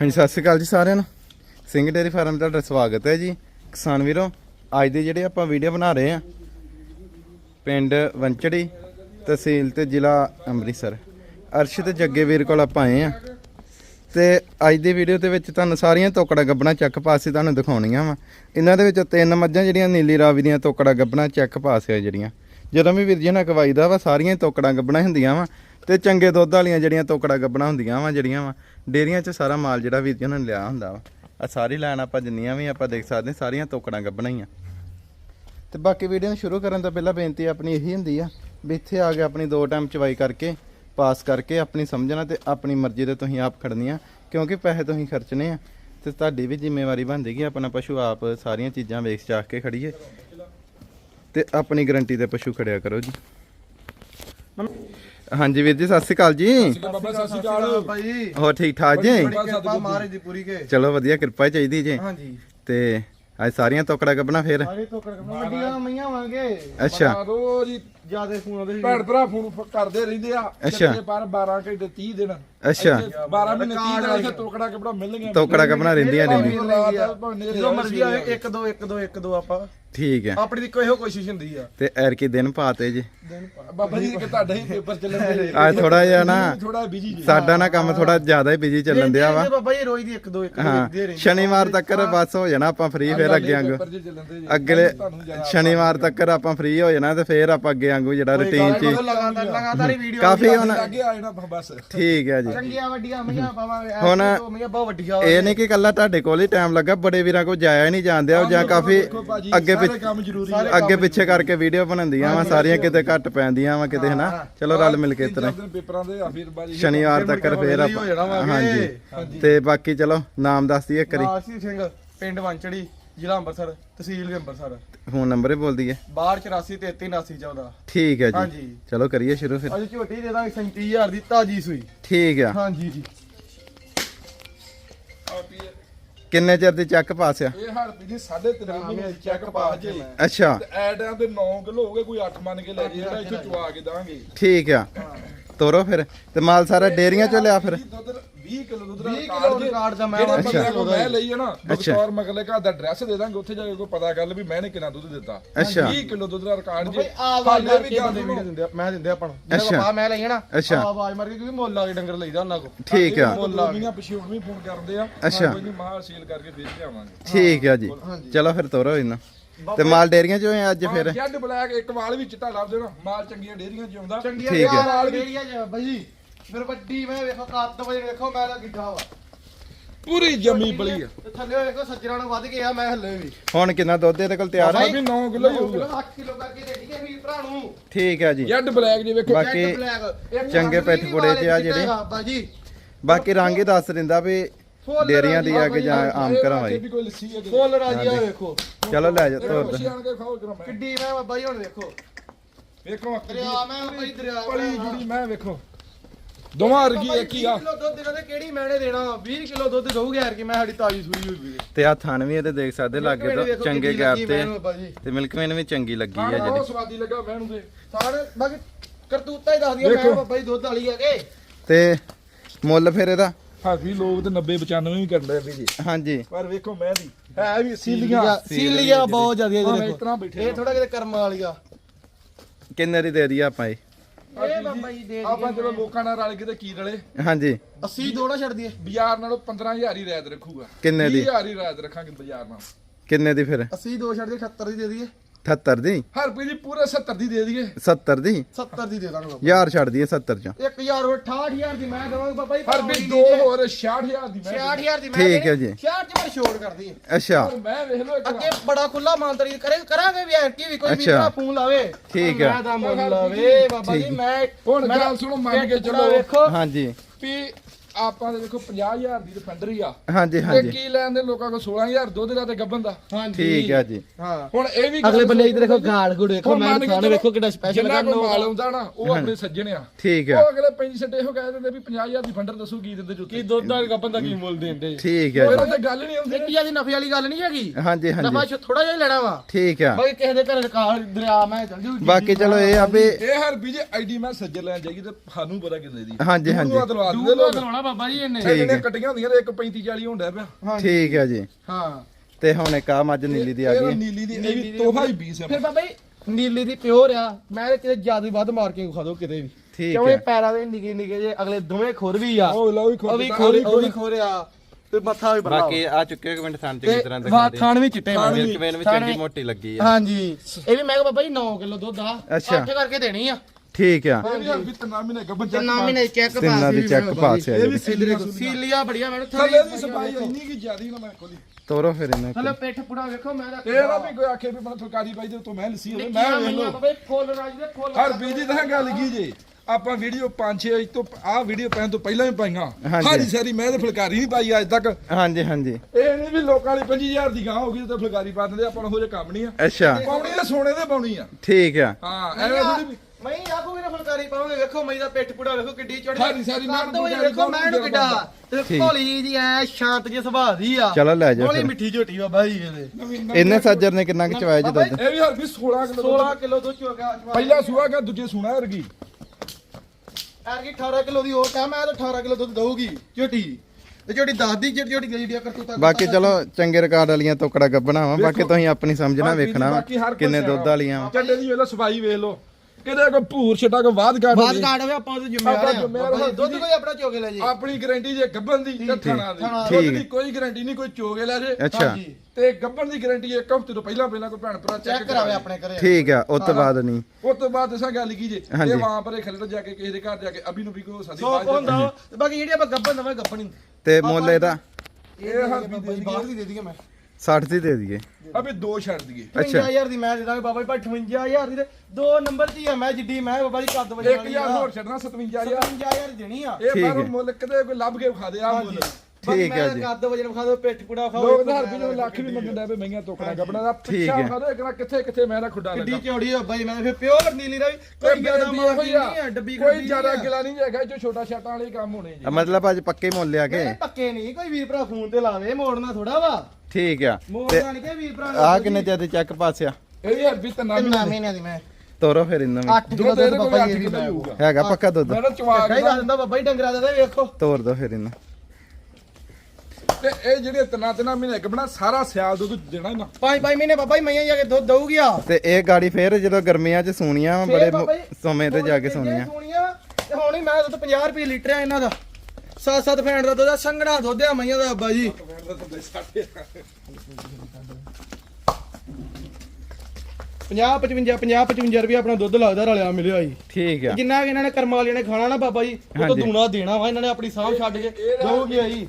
ਹਾਂਜੀ, ਸਤਿ ਸ਼੍ਰੀ ਅਕਾਲ ਜੀ ਸਾਰਿਆਂ ਨੂੰ। ਸਿੰਘ ਡੇਰੀ ਫਾਰਮ ਤੁਹਾਡਾ ਸਵਾਗਤ ਹੈ ਜੀ। ਕਿਸਾਨ ਵੀਰੋ, ਅੱਜ ਦੇ ਜਿਹੜੇ ਆਪਾਂ ਵੀਡੀਓ ਬਣਾ ਰਹੇ ਆ ਪਿੰਡ ਵੰਚੜੀ ਤਹਿਸੀਲ ਤੇ ਜ਼ਿਲ੍ਹਾ ਅੰਮ੍ਰਿਤਸਰ। ਅਰਸ਼ ਜੱਗੇ ਵੀਰ ਕੋਲ ਆਪਾਂ ਆਏ ਆ ਤੇ ਅੱਜ ਦੀ ਵੀਡੀਓ ਦੇ ਵਿੱਚ ਤੁਹਾਨੂੰ ਸਾਰੀਆਂ ਤੋਕੜਾ ਗੱਬਣਾ ਚੱਕ ਪਾਸੇ ਤੁਹਾਨੂੰ ਦਿਖਾਉਣੀਆਂ ਵਾ। ਇਹਨਾਂ ਦੇ ਵਿੱਚ ਤਿੰਨ ਮੱਝਾਂ ਜਿਹੜੀਆਂ, ਨੀਲੀ ਰਾਵੀ ਦੀਆਂ ਤੋਕੜਾ ਗੱਬਣਾ ਚੱਕ ਪਾਸੇ ਆ ਜਿਹੜੀਆਂ। ਜਦੋਂ ਵੀ ਵੀਰ ਜੀ ਨਾਲ ਕਵਾਈਦਾ ਵਾ, ਸਾਰੀਆਂ ਹੀ ਤੋਕੜਾਂ ਗੱਬਣਾ ਹੁੰਦੀਆਂ ਵਾ। ਤੇ ਚੰਗੇ ਦੁੱਧ ਵਾਲੀਆਂ ਜਿਹੜੀਆਂ ਤੋਕੜਾ ਗੱਬਣਾ ਹੁੰਦੀਆਂ ਵਾ, ਜਿਹੜੀਆਂ ਵਾ। ਡੇਰੀਆਂ 'ਚ ਸਾਰਾ ਮਾਲ ਜਿਹੜਾ ਵੀਰ ਜੀ ਉਹਨਾਂ ਨੇ ਲਿਆ ਹੁੰਦਾ ਵਾ ਆ ਸਾਰੀ ਲਾਈਨ ਆਪਾਂ ਜਿੰਨੀਆਂ ਵੀ ਆਪਾਂ ਦੇਖ ਸਕਦੇ ਹਾਂ, ਸਾਰੀਆਂ ਤੋਕੜਾਂ ਗੱਬਣਾ ਹੀ ਆ ਤੇ ਬਾਕੀ ਵੀਡੀਓ ਨੂੰ ਸ਼ੁਰੂ ਕਰਨ ਤੋਂ ਪਹਿਲਾਂ ਬੇਨਤੀ ਆਪਣੀ ਇਹੀ ਹੁੰਦੀ ਆ ਵੀ ਇੱਥੇ ਆ ਕੇ ਆਪਣੀ ਦੋ ਟਾਈਮ ਚਵਾਈ ਕਰਕੇ ਪਾਸ ਕਰਕੇ ਆਪਣੀ ਸਮਝਣਾ ਤੇ ਆਪਣੀ ਮਰਜ਼ੀ ਦੇ ਤੁਸੀਂ ਆਪ ਖੜਨੀਆਂ ਕਿਉਂਕਿ ਪੈਸੇ ਤੁਸੀਂ ਖਰਚਣੇ ਆ। ਤੇ ਤੁਹਾਡੀ ਵੀ ਜ਼ਿੰਮੇਵਾਰੀ ਬਣਦੀ ਕਿ ਆਪਣਾ ਪਸ਼ੂ ਆਪ ਸਾਰੀਆਂ ਚੀਜ਼ਾਂ ਵੇਖ ਚਾਖ ਕੇ ਖੜੀਏ ਤੇ ਆਪਣੀ ਗਰੰਟੀ ਤੇ ਪਸ਼ੂ ਖੜਿਆ ਕਰੋ ਜੀ। ਹਾਂਜੀ ਵੀਰ ਜੀ ਸਤਿ ਸ਼੍ਰੀ ਅਕਾਲ ਜੀ। ਬਾਬਾ ਸਤਿ ਸ਼੍ਰੀ ਅਕਾਲ। ਭਾਈ। ਹੋਰ ਠੀਕ ਠਾਕ ਜੀ? ਕਿਰਪਾ ਮਹਾਰਾਜ ਦੀ ਪੂਰੀ ਕੇ। ਚਲੋ ਵਧੀਆ ਕਿਰਪਾ ਹੀ ਚਾਹੀਦੀ ਜੀ। ਹਾਂਜੀ। ਤੇ ਅੱਜ ਸਾਰੀਆਂ ਤੋਕੜਾ ਕੱਢਣਾ ਫੇਰ? ਸਾਰੇ ਤੋਂ ਕੜਕਣਾ ਵੱਡੀਆਂ ਮਈਆਂ ਵਾਂਗੇ। ਅੱਛਾ। ਰੋਜ਼ ਹੀ ਜਿਆਦੇ ਫੋਨ ਆਉਂਦੇ ਭੈਣ ਭਰਾ ਫੋਨ ਫ- ਕਰਦੇ ਰਹਿੰਦੇ ਆ। ਅੱਛਾ। ਪਰ 12 ਘੰਟੇ 30 ਦਿਨ। ਅੱਛਾ। 12 ਮਹੀਨੇ 30 ਦਿਨ ਇੱਥੇ ਟੋਕੜਾ ਕਪੜਾ ਮਿਲਣਗੇ ਤੋਕੜਾ ਕੱਢਣਾ ਰਹਿੰਦੀਆਂ ਰਹਿੰਦੀਆਂ ਜਦੋਂ ਮਰਜ਼ੀ ਆਵੇ ਇੱਕ ਦੋ ਇੱਕ ਦੋ ਇੱਕ ਦੋ ਆਪਾਂ। ਠੀਕ ਹੈ। ਆਪਣੀ ਦੀ ਕੋਈ ਇਹੋ ਕੋਸ਼ਿਸ਼ ਹੁੰਦੀ ਆ। ਤੇ ਐਰ ਕੀ ਦਿਨ ਪਾਤੇ ਜੀ। ਬਾਬਾ ਜੀ ਕਿ ਤੁਹਾਡਾ ਹੀ ਪੇਪਰ ਚੱਲਣ ਦੇ ਆ ਥੋੜਾ ਜਿਹਾ ਨਾ ਥੋੜਾ ਬਿਜ਼ੀ ਜੀ। ਸਾਡਾ ਨਾ ਕੰਮ ਥੋੜਾ ਜ਼ਿਆਦਾ ਹੀ ਬਿਜ਼ੀ ਚੱਲਣ ਦਿਆ ਵਾ। ਬਾਬਾ ਜੀ ਰੋਜ਼ ਦੀ ਇੱਕ ਦੋ ਇੱਕ ਦੋ ਹਾਂ। ਦੇ ਰਹਿੰਦੇ ਸ਼ਨੀਵਾਰ ਤੱਕ ਬਸ ਹੋ ਜਾਣਾ ਆਪਾਂ ਫ੍ਰੀ ਫੇਰ ਅੱਗੇ ਵਾਂਗੂ ਪੇਪਰ ਜੇ ਚੱਲਣ ਦੇ ਜੀ। ਅਗਲੇ ਤੁਹਾਨੂੰ ਜ਼ਿਆਦਾ ਸ਼ਨੀਵਾਰ ਤੱਕ ਆਪਾਂ ਫ੍ਰੀ ਹੋ ਜਾਣਾ ਤੇ ਫੇਰ ਆਪਾਂ ਅੱਗੇ ਵਾਂਗੂ ਜਿਹੜਾ ਰੁਟੀਨ ਚ ਹੀ- ਲਗਾਤਾਰ ਲਗਾਤਾਰ ਹੀ ਵੀਡੀਓ ਕਾਫੀ ਹੁਣ ਅੱਗੇ ਆ ਜਾਣਾ ਬਸ। ਠੀਕ ਹੈ ਜੀ। ਚੰਗੀਆਂ ਵੱਡੀਆਂ ਮਈਆਂ ਪਾਵਾਂਗੇ ਹੁਣ ਦੋ ਮਈਆਂ ਬਹੁਤ ਵੱਡੀਆਂ ਇਹ ਨਹੀਂ ਕਿ ਕੱਲਾ ਤੁਹਾਡੇ ਕੋਲ ਹੀ ਟਾਈਮ ਲੱਗਾ ਬੜੇ ਵੀਰਾਂ ਕੋਲ ਜਾਇਆ ਨਹੀਂ ਜਾਂਦੇ ਆ ਜਾਂ ਕਾਫੀ ਅੱਗੇ ਪਿੱਛੇ ਅੱਗੇ ਪਿੱਛੇ ਕਰਕੇ ਵੀਡੀਓ ਬਣਾਉਂਦੀਆਂ ਵਾ ਸਾਰੀਆਂ ਕਿਤੇ ਘੱਟ ਪੈਂਦੀਆਂ ਵਾ ਕਿਤੇ ਹਨਾ? ਚਲੋ ਰਲ ਮਿਲ ਕੇ ਇਤਨਾ ਦਿਨ ਪੇਪਰਾਂ ਦੇ ਆ ਫਿਰ ਬਾਜੀ ਸ਼ਨੀਵਾਰ ਤੱਕ ਫੇਰ ਆਪਾਂ। ਹਾਂਜੀ। ਤੇ ਬਾਕੀ ਚਲੋ ਨਾਮ ਦੱਸ ਦਈਏ ਕਰੀ ਸਿੰਘ ਪਿੰਡ ਵਾਂਚੜੀ। ਜ਼ਿਲ੍ਹਾ ਅੰਮ੍ਰਿਤਸਰ ਤਹਿਸੀਲ ਵੀ ਅੰਮ੍ਰਿਤਸਰ। ਫੋਨ ਨੰਬਰ ਹੀ। ਬੋਲ ਦਈਏ 1284 33 79 14 ਠੀਕ ਹੈ ਜੀ। ਹਾਂਜੀ। ਚਲੋ ਕਰੀਏ ਸ਼ੁਰੂ ਫਿਰ। ਅੱਜ ਝੋਟੀ ਦੇ ਦਾਂਗੇ 37000 ਦੀ ਤਾਜੀ ਸੂਈ। ਠੀਕ ਆ। ਹਾਂਜੀ ਜੀ। ਕਿੰਨੇ ਚਿਰ ਦੀ ਚੱਕ ਪਾਸਿਆ ਇਹ ਹਰ ਪੀਜੀ 3.5 ਮਹੀਨੇ ਚੈੱਕ ਪਾ ਜੇ। ਅੱਛਾ। ਤੇ ਐ ਟਾਈਮ ਤੇ 9 ਕਿਲੋ ਹੋ ਗਏ ਕੋਈ 8 ਮੰਨ ਕੇ ਲੈ ਜੇ ਜਿਹੜਾ ਇੱਥੇ ਚੁਆ ਕੇ ਦਾਂਗੇ। ਠੀਕ ਆ। ਤੋਰੋ ਫਿਰ। ਤੇ ਮਾਲ ਸਾਰਾ ਡੇਰੀਆਂ ਚੋਂ ਲਿਆ ਫਿਰ? ਦੁੱਧ 20 ਕਿਲੋ ਦੁੱਧ ਦਾ 20 ਕਿਲੋ ਰਿਕਾਰਡ ਦਾ ਮੈਂ ਜਿਹੜਾ ਅੱਛਾ। ਬੰਦੇ ਕੋਲ ਮੈਂ ਲਈ ਹੈ ਨਾ ਬਖਤੌਰ ਮਗਲੇ ਘਰ ਦਾ ਐਡਰੈਸ ਦੇ ਦਾਂਗੇ ਉੱਥੇ ਜਾ ਕੇ ਕੋਈ ਪਤਾ ਕਰ ਲੈ ਵੀ ਮੈंने ਕਿੰਨਾ ਦੁੱਧ ਦਿੱਤਾ। ਅੱਛਾ। 20 ਕਿਲੋ ਦੁੱਧ ਦਾ ਰਿਕਾਰਡ ਜੀ ਬਈ ਆਵਾਜ਼ ਹਾਲੇ ਮਾਰ ਵੀ ਕੇ ਗੱਲ ਬੰਦੇ ਵੀਡੀਓ ਸੁਣੋ। ਦਿੰਦੇ ਆ, ਮੈਂ ਦਿੰਦੇ ਆਪਾਂ ਨੂੰ। ਅੱਛਾ। ਜਿਹੜਾ ਮੈਂ ਲਈ ਨਾ ਅੱਛਾ। ਆਵਾਜ਼ ਮਾਰ ਕੇ ਕਿਉਂਕਿ ਮੁੱਲ ਆ ਕੇ ਡੰਗਰ ਲਈਦਾ ਉਹਨਾਂ ਕੋ ਠੀਕ ਆ। ਮੁੱਲ ਆ ਗਈਆਂ ਪਿਛੇ ਹੁਣ ਵੀ ਫੋਨ ਕਰਦੇ ਆ। ਅੱਛਾ। ਕੋਈ ਨਹੀਂ ਮਾਲ ਸੇਲ ਕਰਕੇ ਵੇਚ ਕੇ ਆਵਾਂਗੇ ਠੀਕ ਆ ਜੀ। ਚਲੋ ਫਿਰ ਤੋਰੋ ਇਹਨਾਂ ਤੇ ਮਾਲ ਡੇਰੀਆਂ ਚੋਂ ਹੈ ਅੱਜ ਫਿਰ? ਜੱਡ ਬਲੈਕ ਇੱਕ ਵਾਲ ਵੀ ਚਿੱਟਾ ਲੱਭ ਦੇਣਾ। ਮਾਲ ਚੰਗੀਆਂ ਡੇਰੀਆਂ ਚ ਆਉਂਦਾ। ਚੰਗੀਆਂ ਠੀਕ ਹੈ। ਨਾਲ ਜਿਹੜੀਆਂ ਜ ਬਈ ਫਿਰ ਵੱਡੀ ਮੈਂ ਵੇਖੋ ਕੱਦ ਵਜੇ ਵੇਖੋ ਮੈਂ ਤਾਂ ਕਿੱਡਾ ਵਾ ਪੂਰੀ ਜੰਮੀ ਬਲੀ ਆ। ਤੇ ਥੱਲੇ ਵੇਖੋ ਸੱਜਣਾ ਨੂੰ ਵੱਧ ਗਿਆ ਮੈਂ ਹੱਲੇ ਵੀ। ਹੁਣ ਕਿੰਨਾ ਦੁੱਧ ਇਹਦੇ ਕੋਲ ਤਿਆਰ ਹੈ ਵੀ 9 ਕਿਲੋ ਹੀ ਹੋਊਗਾ। 8 ਕਿਲੋ ਕਰਕੇ ਦੇ ਦਈਏ ਵੀਰ ਭਰਾ ਨੂੰ। ਠੀਕ ਆ ਜੀ। ਜੱਡ ਬਲੈਕ ਜੀ ਵੇਖੋ। ਬਾਕੀ ਜੈਟ ਬਲੈਕ। ਇਹ ਚੰਗੇ ਰੰਗ ਪਿੱਠ ਪੁੜੇ ਚ ਆ ਜਿਹੜੇ। ਬਾਕੀ ਰੰਗ ਹੀ ਦੱਸ ਦਿੰਦਾ ਵੀ ਡੇਰੀਆਂ ਦੀ ਆ ਕੇ ਜਾਂ ਆਮ ਘਰਾਂ ਵਾਲੀ। ਕੋਈ ਲੱਸੀ ਹੈ ਫੁੱਲ ਰਾਜੀ ਆ ਵੇਖੋ। ਚਲੋ ਲੈ ਜਾ ਤੋਰ ਦੇ। ਆਣ ਕੇ ਖਾਓ ਜਰਾ ਮੈਂ। ਕਿੱਡੀ ਮੈਂ ਬਾਬਾ ਜੀ ਹੁਣ ਵੇਖੋ। ਵੇਖੋ ਦਰਿਆ ਮੈਂ ਬਾਈ ਦਰਿਆ ਪਲੀ ਜੁੜੀ ਮੈਂ ਵੇਖੋ। ਦੋਵਾਂ ਵਰਗੀ ਇੱਕ ਹੀ ਆ। ਕਿਲੋ ਦੁੱਧ ਇਹਨਾਂ ਨੇ ਕਿਹੜੀ ਮੈਨੇ ਦੇਣਾ? 20 ਕਿਲੋ ਦੁੱਧ ਦਊਗਾ ਯਾਰ ਕਿ ਮੈਂ ਸਾਡੀ ਤਾਜੀ ਸੂਈ ਹੋਈ ਵੀ ਤੇ ਆ ਥਣ ਵੀ ਇਹਦੇ ਦੇਖ ਸਕਦੇ ਲੱਗੇ ਤੋਂ ਚੰਗੇ ਗੈਪ ਤੇ। ਜੀ। ਤੇ ਮਿਲਕਮੈਨ ਵੀ ਚੰਗੀ ਲੱਗੀ ਆ ਜਿਹੜੀ। ਬਹੁਤ ਸਵਾਦੀ ਲੱਗਾ ਮੈਨੂੰ ਤੇ। ਸਾਰੇ ਬਾਕੀ ਕਰਤੂਤਾ ਹੀ ਦੱਸਦੀਆਂ ਮੈਂ। ਬਾਬਾ ਜੀ ਦੁੱਧ ਵਾਲੀ ਆ ਕੇ। ਤੇ ਮੁੱਲ ਫਿਰ ਇਹਦਾ? ਹਾਫੀ ਲੋਕ ਤੇ 90 95 ਵੀ ਕਰਦੇ ਵੀ ਜੀ। ਹਾਂਜੀ। ਪਰ ਵੇਖੋ ਮੈਂ ਦੀ ਹੈ ਵੀ ਸੀਲੀਆਂ। ਸੀਲੀਆਂ ਬਹੁਤ ਜ਼ਿਆਦਾ ਹਾਂ, ਤਰ੍ਹਾਂ ਬੈਠੇ ਇਹ ਥੋੜਾ ਕਿਤੇ ਕਰਮ ਵਾਲੀ ਆ ਕਿੰਨੇ ਦੀ ਦੇ ਦਈਏ ਆਪਾਂ ਇਹ? ਇਹ ਬਾਬਾ ਜੀ ਦੇ ਆਪਾਂ ਚਲੋ ਲੋਕਾਂ ਨਾਲ ਰਲ ਕੇ ਤੇ ਕੀ ਰਲੇ? ਹਾਂਜੀ। 80 ਦੋੜਾ ਛੱਡ ਦਈਏ। ਬਾਜ਼ਾਰ ਨਾਲੋਂ 15000 ਹੀ ਰਾਇਤ ਰੱਖੂਗਾ। ਕਿੰਨੇ ਦੀ? 20000 ਹੀ ਰਾਇਤ ਰੱਖਾਂਗੇ ਬਾਜ਼ਾਰ ਨਾਲ। ਕਿੰਨੇ ਦੀ ਫਿਰ? 80 ਦੋ ਛੱਡ ਦਈਏ 78 ਦੀ ਦੇ ਦਈਏ। 78 ਦੀ। ਹਰ ਪੀ ਜੀ ਪੂਰੇ 70 ਦੀ ਦੇ ਦਈਏ। 70 ਦੀ। 70 ਦੀ ਦੇ ਦਾਂਗੇ ਬਾਬਾ ਯਾਰ ਛੱਡ ਦਈਏ 70 ਚੋਂ। 1000 68000 ਦੀ ਮੈਂ ਦਵਾਂਗਾ ਬਾਬਾ ਜੀ। ਹਰ ਪੀ ਦੋ ਹੋਰ 66000 ਦੀ ਮੈਂ 68000 ਦੀ ਮੈਂ ਠੀਕ ਹੈ ਜੀ। 66 ਚ ਮੈਂ ਛੋੜ ਕਰਦੀ ਹੈ ਅੱਛਾ। ਮੈਂ ਵੇਖ ਲੋ ਇੱਕ ਅੱਗੇ ਬੜਾ ਖੁੱਲਾ ਮਾਨਤਰੀ ਕਰੇ ਕਰਾਂਗੇ ਵੀ ਕੀ ਵੀ ਕੋਈ। ਭਰਾ ਫੋਨ ਲਾਵੇ। ਠੀਕ ਹੈ। ਮੈਂ ਤਾਂ ਮੁੱਲ ਲਾਵੇ ਬਾਬਾ ਜੀ ਮੈਂ ਹੁਣ ਗੱਲ ਸੁਣੋ ਮੰਨ ਕੇ ਚੱਲੋ। ਵੇਖੋ ਹਾਂਜੀ। ਵੀ ਆਪਾਂ ਦੇ ਵੇਖੋ 50000 ਦੀ ਡਿਫੈਂਡਰ ਹੀ ਆ। ਹਾਂਜੀ ਤੇ ਹਾਂਜੀ। ਕੀ ਲੈਣ ਦੇ ਲੋਕਾਂ ਕੋਲ 16000 ਦੁੱਧ ਦਾ ਤੇ ਗੱਬਨ ਦਾ? ਹਾਂਜੀ। ਠੀਕ ਹੈ ਜੀ। ਹਾਂ। ਹੁਣ ਇਹ ਵੀ ਅਗਲੇ ਬੰਦੇ ਇਧਰ ਦੇਖੋ ਗਾਲ ਗੁੜ ਦੇਖੋ ਹੁਣ ਮੈਂ ਕੇ ਖਾਣੇ ਵੇਖੋ ਕਿੱਡਾ ਸਪੈਸ਼ਲ ਜਿੰਨਾ ਕੋ ਮਾਲ ਆਉਂਦਾ ਨਾ ਉਹ ਆਪਣੇ ਸੱਜਣ ਆ। ਠੀਕ ਹੈ ਉਹ ਅਗਲੇ ਪੈਂਜੀ ਸੱਟੇ ਇਹੋ ਕਹਿ ਦਿੰਦੇ ਵੀ 50000 ਦੀ ਫੰਡਰ ਦੱਸੋ ਕੀ ਦਿੰਦੇ ਜੁੱਤੇ। ਦੁੱਧ ਦਾ ਗੱਪਨ ਦਾ ਕੀ ਮੁੱਲ ਦੇਂਦੇ ਠੀਕ ਹੈ ਉਹਨਾਂ ਜੀ। ਤੇ ਗੱਲ ਨਹੀਂ ਆਉਂਦੀ ਇੱਕ ਜਿਆਦੀ ਨਫੇ ਵਾਲੀ ਗੱਲ ਨਹੀਂ ਹੈਗੀ? ਹਾਂਜੀ ਨਫਾ ਹਾਂਜੀ ਥੋੜਾ ਜਿਹਾ ਹੀ ਲੈਣਾ ਵਾ। ਠੀਕ ਆ। ਬਾਕੀ ਕਿਸੇ ਦੇ ਘਰ ਕਾਲ ਦਰਿਆ ਮੈਂ ਚੱਲ ਜੂ ਬਾਕੀ ਚਲੋ ਇਹ ਆ ਵੀ ਇਹ ਹਰ ਬੀਜੇ ਆਈਡੀ ਮੈਂ ਸੱਜਰ ਲੈਣ ਜਾਈਏ ਤੇ ਸਾਨੂੰ ਪਤਾ ਕਿੰਨੇ ਦੀ। ਹਾਂਜੀ ਹਾਂਜੀ। ਦੂਰੋਂ ਦਲਵਾ ਲੋਕ। ਦਲਾਉਣਾ ਬਾਬਾ ਜੀ ਇਹਨੇ ਇਹ ਜਿਹੜੀਆਂ ਕੱਟੀਆਂ ਹੁੰਦੀਆਂ ਨੇ ਇੱਕ 35 40 ਹੁੰਦਾ ਪਿਆ। ਠੀਕ ਹੈ ਜੀ। ਹਾਂ। ਤੇ ਹੁਣ ਇੱਕ ਆ ਮੱਝ ਨੀਲੀ ਦੀ ਆ ਇਹ ਗਈ। ਨੀਲੀ ਦੀ ਇਹ ਵੀ ਤੋਹਫਾ ਹੀ ਪੀਸ ਹੈ ਫਿਰ ਬਾਬਾ ਜੀ ਨੀਲੀ ਦੀ ਪਿਓਰ ਆ। ਮੈਂ ਤੇ ਕਿਤੇ ਜ਼ਿਆਦਾ ਵੱਧ ਮਾਰਕਿੰਗ ਖਾ ਦੋ ਕਿਤੇ ਵੀ। ਠੀਕ ਕਿਉਂ ਇਹ ਹੈ। ਪੈਰਾਂ ਦੇ ਨਿੱਕੇ ਨਿੱਕੇ ਜੇ ਅਗਲੇ ਦੋਵੇਂ ਖੁਰ ਵੀ ਆ। ਉਹ ਲਓ ਵੀ ਉਹ ਵੀ ਖੋਲ ਖੋਰੇ ਉਹ ਵੀ ਖੋਰੇ ਆ ਤੇ ਮੱਥਾ ਵੀ ਬਣਾ ਬਾਕੀ ਆ ਚੁੱਕੇ ਇੱਕ ਮਿੰਟ ਥਾਂ ਚੰਗੀ ਤਰ੍ਹਾਂ ਤੇ ਦਿਖਾ ਵਾ ਦੇ। ਥਾਣ ਵੀ ਚਿੱਟੇ ਮਾਰੇ ਮਿਲਕ ਵੇਨ ਵੀ ਚੰਗੀ ਮੋਟੀ ਲੱਗੀ ਆ। ਹਾਂਜੀ। ਇਹ ਵੀ ਮੈਂ ਕਿਹਾ ਬਾਬਾ ਜੀ 9 ਕਿਲੋ ਦੁੱਧ ਆ। ਅੱਛਾ। 8 ਕਰਕੇ ਦੇਣੀ ਆ। ਠੀਕ ਆ। ਇਹ ਵੀ ਤਿੰਨਾਂ ਮਹੀਨੇ ਗੱਬਨ ਤੇ ਚੱਕ ਨਾ ਮਹੀਨੇ ਚੈੱਕ ਤਿੰਨਾਂ ਦੀ check pass ਆ ਇਹ ਵੀ। ਸੀਲੀਆਂ ਬੜੀਆਂ ਮੈਨੂੰ ਥੱਲੇ ਦੀ ਸਫ਼ਾਈ ਇੰਨੀ ਕੀ ਜ਼ਿਆਦੀ ਨਾ ਮੈਂ ਖੋਲੀ ਤੋਰੋ ਫਿਰ ਇਹਨੂੰ ਥੱਲੇ ਪਿੱਠ ਪੁੜਾ ਵੇਖੋ ਮੈਂ ਇਹ ਨਾ ਵੀ ਕੋਈ ਆਖੇ ਵੀ ਮੈਨੂੰ ਫੁਲਕਾਰੀ ਪਾਈ ਦੇ ਤੋਂ ਮੈਂ ਲਸੀ ਹੋਵੇ ਮੈਂ ਵੇਖ ਲਓ। ਬਾਬਾ ਜੀ ਫੁੱਲ ਰਾਜ ਦੇ ਫੁੱਲ। ਹਰ ਬੀਜੀ ਤਾਂ ਗੱਲ ਕੀ ਜੇ? ਆਪਾਂ ਵੀਡੀਓ 5-6 ਤੋਂ ਆਹ ਵੀਡੀਓ ਪੈਣ ਤੋਂ ਪਹਿਲਾਂ ਵੀ ਪਾਈਆਂ। ਹਾਂਜੀ। ਸਾਰੀ ਸਾਰੀ ਮੈਂ ਤੇ ਫੁਲਕਾਰੀ ਨਹੀਂ ਪਾਈ ਅੱਜ ਤੱਕ। ਹਾਂਜੀ ਹਾਂਜੀ। ਇਹ ਨਹੀਂ ਵੀ ਲੋਕਾਂ ਵਾਲੀ 25000 ਦੀ ਗਾਂ ਹੋ ਗਈ ਤੇ ਫੁਲਕਾਰੀ ਪਾ ਦਿੰਦੇ ਆਪਾਂ ਨੂੰ ਹੋ ਜੇ ਕੰਮ ਨਹੀਂ ਆ। ਅੱਛਾ। ਪਾਉਣੀ ਤੇ ਸੋਨੇ ਦੇ ਪਾਉਣੀ ਆ। ਠੀਕ ਆ। ਹਾਂ ਐਵੇਂ ਥੋੜੀ ਵੀ ਮੈਂ ਆਖੋ ਵੀਰੇ ਫੁਲਕਾਰੀ ਪਾਉਂਗੇ ਵੇਖੋ ਮੈਂ ਦਾ ਪਿੱਠ ਪੁੜਾ ਵੇਖੋ ਕਿੱਡੀ ਚੜੀ। ਸਾਰੀ ਸਾਰੀ ਮੈਂ ਮੈਂ ਵੇਖੋ ਮੈਂ ਇਹਨੂੰ ਕਿੱਡਾ। ਤੇ। ਭੋਲੀ ਜੀ ਐ ਸ਼ਾਂਤ ਜਿਹੇ ਸੁਭਾਅ ਦੀ ਆ। ਚਲੋ ਲੈ ਜਾ ਬੋਲੀ ਫਿਰ। ਮਿੱਠੀ ਝੋਟੀ ਬਾਬਾ ਜੀ ਇਹਦੇ। ਇਹਨੇ ਸਾਜਰ ਨੇ ਕਿੰਨਾ ਕੁ ਚਵਾਇਆ ਜੀ ਦੁੱਧ? ਇਹ ਵੀ ਹਰ ਵੀ 16 ਕਿਲੋ 16 ਕਿਲੋ ਦੁੱਧ ਚੋ ਗਿਆ ਪਹਿਲਾ ਸੂਆ ਗਿਆ ਦੂਜੇ ਸੂਣਾ ਵਰਗੀ। ਐਰਗੀ 18 ਕਿਲੋ ਦੀ ਹੋਰ ਟਾਈਮ ਆ ਤਾਂ 18 ਕਿਲੋ ਦੁੱਧ ਦਊਗੀ ਝੋਟੀ। ਤੇ ਝੋਟੀ ਦੱਸਦੀ ਜਿਹੜੀ ਝੋਟੀ ਜਿਹੜੀ ਕਰਤੂਤਾ ਬਾਕੀ ਚਲੋ ਚੰਗੇ ਰਿਕਾਰਡ ਵਾਲੀਆਂ ਤੋਕੜਾ ਗੱਬਣਾ ਵਾ ਬਾਕੀ ਤੁਸੀਂ ਆਪਣੀ ਸਮਝਣਾ ਵੇਖਣਾ ਵਾ ਬਾਕੀ ਹਰ ਕੋਈ ਕਿੰਨੇ ਦੁੱਧ ਵਾਲੀਆਂ ਵਾ। ਚੱਲੇ ਦੀ ਵੇਲੇ ਸਫ਼ਾਈ ਵੇਖ ਲਓ। ਕਿਤੇ ਕੋਈ ਭੂਰ ਛਟਾ ਕੋਈ ਬਾਦ ਕਾਟ ਬਾਦ ਕਾਟ ਹੋਵੇ ਆਪਾਂ ਉਹਦੇ ਜ਼ਿੰਮੇਵਾਰ ਆਪਾਂ ਆ। ਜ਼ਿੰਮੇਵਾਰ ਹਾਂ। ਦੁੱਧ ਕੋਈ ਆਪਣਾ ਚੋਕੇ ਲੈ ਜੀ। ਆਪਣੀ ਗਾਰੰਟੀ ਜੇ ਗੱਬਨ ਦੀ ਤੇ ਥਣਾ ਦੀ। ਥਣਾ ਦੁੱਧ ਦੀ। ਦੀ ਕੋਈ ਗਾਰੰਟੀ ਨਹੀਂ ਕੋਈ ਚੋਗੇ ਲੈ ਜੇ। ਅੱਛਾ। ਹਾਂਜੀ। ਤੇ ਗੱਬਨ ਦੀ ਗਾਰੰਟੀ ਇੱਕ ਹਫ਼ਤੇ ਤੋਂ ਪਹਿਲਾਂ ਪਹਿਲਾਂ ਕੋਈ ਭੈਣ ਭਰਾ ਚੈੱਕ ਕਰਾਵੇ ਆਪਣੇ ਘਰੇ। ਠੀਕ ਆ ਉਸ ਤੋਂ ਬਾਅਦ ਨਹੀਂ। ਉਸ ਤੋਂ ਬਾਅਦ ਦੱਸਾਂ ਗੱਲ ਕੀ ਜੇ। ਹਾਂਜੀ। ਇਹ ਵਾਂ ਪਰੇ ਖਲੇ ਤੋਂ ਜਾ ਕੇ ਕਿਸੇ ਦੇ ਘਰ ਜਾ ਕੇ ਅਭੀ ਨੂੰ ਵੀ ਕੋ ਸਾਡੀ ਸੋ ਹੁੰਦਾ ਵਾ। ਤੇ ਬਾਕੀ ਜਿਹੜੀ ਆਪਾਂ ਗੱਬਨ ਦਵਾਂ ਗੱਬਨ ਤੇ ਮੁੱਲ ਇਹਦਾ? ਇਹ ਦੇ ਬਾਹਰ ਦੀ ਦੇ ਦਈਏ ਮੈਂ। 60 ਦੀ ਦੇ ਦਈਏ। ਅਬੇ ਦੋ ਛੱਡ ਦਈਏ। ਅੱਛਾ। 55000 ਦੀ ਮੈਂ ਦੇ ਦਾਂਗੇ ਬਾਬਾ ਜੀ ਪਰ 58000 ਦੀ ਤੇ ਦੋ ਨੰਬਰ 'ਚ ਹੀ ਆ ਮੈਂ ਜਿੱਡੀ ਮੈਂ ਬਾਬਾ ਜੀ ਕੱਦ ਵਜੇ 1000 ਹੋਰ ਛੱਡਣਾ 57000 55000 ਦੀ ਦੇਣੀ ਆ। ਇਹ ਬਾਹਰੋਂ। ਮੁੱਲ ਕਿਤੇ ਕੋਈ ਲੱਭ ਕੇ ਵਿਖਾ ਦੇ ਆ ਮੁੱਲ। ਠੀਕ ਹੈ ਜੀ। ਕੱਦ ਵਜਨ ਵਿਖਾ ਦਿਓ ਪਿੱਠ ਪੁੜਾ ਖਾਓ ਲੋਕ ਤਾਂ ਹਰ ਵੀ ਨੂੰ ਲੱਖ ਵੀ ਮੰਗਣ ਦਾ ਮਹਿੰਗੀਆਂ ਤੋਕਣਾ ਗੱਬਣਾ ਦਾ ਠੀਕ ਪਿੱਛਾ ਹੈ। ਵਿਖਾ ਦੇ ਕਿਹੜਾ ਕਿੱਥੇ ਕਿੱਥੇ ਮੈਂ ਨਾ ਖੁੱਡਾ ਕਿੱਡੀ ਲੱਗਾ। ਚੌੜੀ ਆ ਬਾਈ ਮੈਂ ਫਿਰ ਪਿਓਰ ਨੀਲੀ ਦਾ ਵੀ ਕੋਈ ਜ਼ਿਆਦਾ ਹੋਈ ਨਹੀਂ ਆ ਡੱਬੀ ਕੋਈ ਜ਼ਿਆਦਾ। ਗਿਲਾ ਨਹੀਂ ਹੈਗਾ ਇਹ 'ਚ ਛੋਟਾ ਛਾਟਾਂ ਵਾਲੇ ਕੰਮ ਹੋਣੇ ਜੀ। ਮਤਲਬ ਅੱਜ ਪੱਕੇ ਮੁੱਲ ਆ ਕੇ? ਪੱਕੇ ਨਹੀਂ ਕੋਈ ਵੀਰ ਭਰਾ ਫੋਨ ਤੇ ਲਾਵੇ ਮੋੜਨਾ ਥੋੜਾ ਵਾ। ਠੀਕ ਆ। ਤੇ ਮੋੜਨਾ ਨਹੀਂ ਕਿ ਵੀਰ ਭਰਾ ਆ ਕਿੰਨੇ ਚਿਰ ਦੀ ਚੈੱਕ ਪਾਸਿਆ? ਇਹ ਵੀ ਹਰ ਵੀ ਤਨਾ ਤਿੰਨਾਂ ਮਹੀਨਿਆਂ ਦੀ ਮੈਂ। ਤੋਰੋ ਫਿਰ ਇਹਨਾਂ ਵੀ 8 ਕਿਲੋ ਦੁੱਧ ਬਾਬਾ ਜੀ ਇਹ ਵੀ ਮੈਂ। ਹੋਊਗਾ ਹੈਗਾ ਪੱਕਾ ਦੁੱਧ? ਮੈਂ ਤਾਂ ਚਵਾ ਕਹੀ ਕੇ ਦੱਸ ਦਿੰਦਾ ਬਾਬਾ ਜੀ ਡੰਗਰਾ ਦਾ ਤੇ ਵੇਖੋ। ਤੋਰ ਦੋ ਫਿਰ ਇਹਨਾਂ। ਤੇ ਇਹ ਜਿਹੜੇ ਤਨਾ ਤਨਾ ਮਹੀਨੇ ਗੱਬਣਾ ਸਾਰਾ ਸਿਆਲ ਦੁੱਧ ਦੇਣਾ ਇਹਨਾਂ। ਪੰਜ ਪੰਜ ਮਹੀਨੇ ਬਾਬਾ ਜੀ ਮਈਆਂ ਜਾ ਕੇ ਦੁੱਧ ਦਊਗੀ ਆ। ਤੇ ਇਹ ਗਾੜੀ ਫੇਰ ਜਦੋਂ ਗਰਮੀਆਂ 'ਚ ਸੂਣੀਆਂ ਬੜੇ ਸਮੇਂ ਤੇ ਜਾ ਕੇ ਸੂਣੀਆਂ। ਸੋਣੀਆਂ ਤੇ ਹੁਣ ਹੀ ਮੈਂ ਦੁੱਧ 50 ਰੁਪਏ ਲੀਟਰ ਆ ਇਹਨਾਂ ਦਾ। 7-7 ਫੈਂਟ ਦਾ ਦੁੱਧ ਆ, ਸੰਘਣਾ ਦੁੱਧ ਆ ਮਈਆਂ ਦਾ ਬਾਬਾ ਜੀ। 50 55 50 55 ਰੁਪਏ ਆਪਣਾ ਦੁੱਧ ਲੱਗਦਾ ਰਲਿਆ ਮਿਲਿਆ ਜੀ। ਠੀਕ ਆ। ਜਿੰਨਾ ਕਿ ਇਹਨਾਂ ਨੇ ਕਰਮਾਂ ਵਾਲਿਆਂ ਨੇ ਖਾਣਾ ਨਾ ਬਾਬਾ ਜੀ ਉਹ ਤਾਂ ਹਾਂਜੀ। ਦੂਣਾ ਦੇਣਾ ਵਾ ਇਹਨਾਂ ਨੇ ਆਪਣੀ ਸਾਂਭ ਛੱਡ ਕੇ ਦੋਗੇ ਆਈ